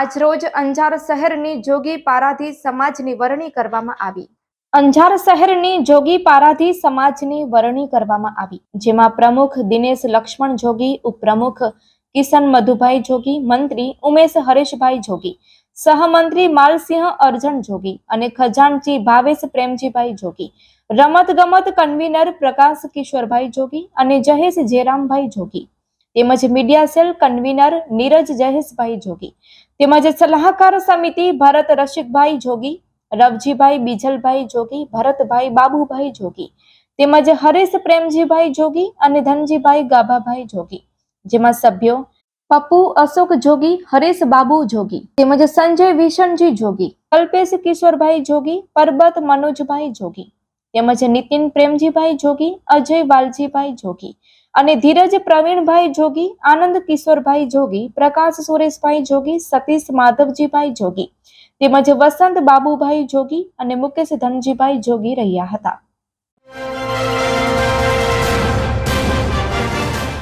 આજરોજ અંજાર શહેરની જોગી પારાધી સમાજની વરણી કરવામાં આવી. અંજાર શહેરની જોગી પારાધી સમાજની વરણી કરવામાં આવી, જેમાં પ્રમુખ દિનેશ લક્ષ્મણ જોગી, ઉપપ્રમુખ કિશન મધુભાઈ જોગી, મંત્રી ઉમેશ હરેશભાઈ જોગી, સહમંત્રી માલસિંહ અર્જણ જોગી અને ખજાનચી ભાવેશ પ્રેમજીભાઈ જોગી રમત ગમત કન્વીનર પ્રકાશ કિશોરભાઈ જોગી અને જહેશ જેરામભાઈ જોગી. તેમજ media cell convener Neeraj Jayeshbhai Jogi. તેમજ સલાહકાર સમિતિ ભરત રસિકભાઈ જોગી, રવજીભાઈ બીજલભાઈ જોગી, ભરતભાઈ બાબુભાઈ જોગી. તેમજ હરેશ પ્રેમજીભાઈ જોગી અને ધનજીભાઈ ગાભાભાઈ જોગી. જેમાં સભ્યો પપ્પુ અશોક જોગી, હરેશ બાબુ જોગી. તેમજ સંજય વિશનજી જોગી, કલ્પેશ કિશોરભાઈ જોગી, પરબત મનોજભાઈ જોગી. તેમજ નીતિન પ્રેમજીભાઈ જોગી, અજય વાલજીભાઈ જોગી અને ધીરજ પ્રવીણભાઈ જોગી, આનંદ કિશોરભાઈ જોગી, પ્રકાશ સુરેશભાઈ જોગી, સતીશ માધવજીભાઈ જોગી તેમજ વસંત બાબુભાઈ જોગી અને મુકેશ ધનજીભાઈ જોગી રહ્યા હતા.